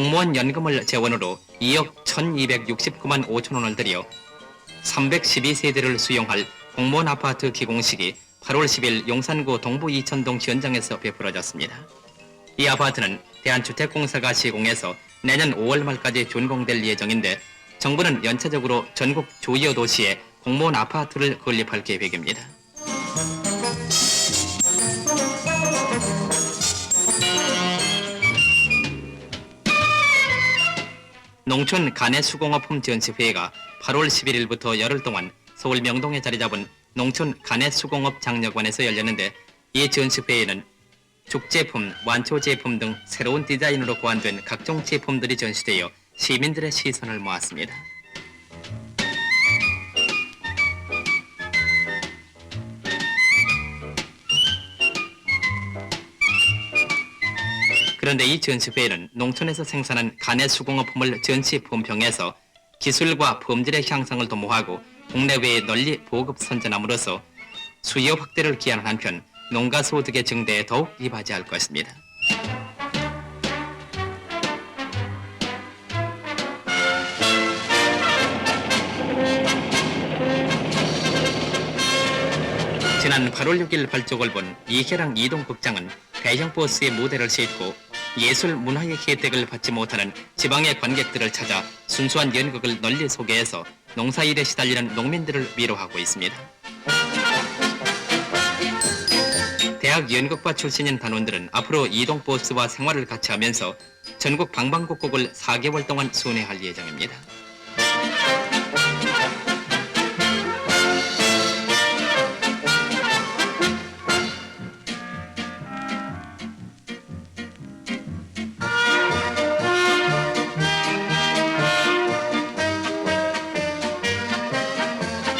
공무원 연금을 재원으로 2억 1269만 5천 원을 들여 312세대를 수용할 공무원 아파트 기공식이 8월 10일 용산구 동부 이천동 현장에서 베풀어졌습니다. 이 아파트는 대한주택공사가 시공해서 내년 5월 말까지 준공될 예정인데 정부는 연차적으로 전국 주요 도시에 공무원 아파트를 건립할 계획입니다. 농촌 간의 수공업품 전시회가 8월 11일부터 열흘 동안 서울 명동에 자리 잡은 농촌 간의 수공업 장려관에서 열렸는데 이 전시회에는 죽제품, 완초제품 등 새로운 디자인으로 고안된 각종 제품들이 전시되어 시민들의 시선을 모았습니다. 그런데 이 전시회에는 농촌에서 생산한 간의 수공업품을 전시 품평해서 기술과 품질의 향상을 도모하고 국내외에 널리 보급 선전함으로써 수요 확대를 기하는 한편 농가 소득의 증대에 더욱 이바지할 것입니다. 지난 8월 6일 발족을 본 이혜랑 이동국장은 대형 버스에 무대를 싣고 예술 문화의 혜택을 받지 못하는 지방의 관객들을 찾아 순수한 연극을 널리 소개해서 농사일에 시달리는 농민들을 위로하고 있습니다. 대학 연극과 출신인 단원들은 앞으로 이동 버스와 생활을 같이 하면서 전국 방방곡곡을 4개월 동안 순회할 예정입니다.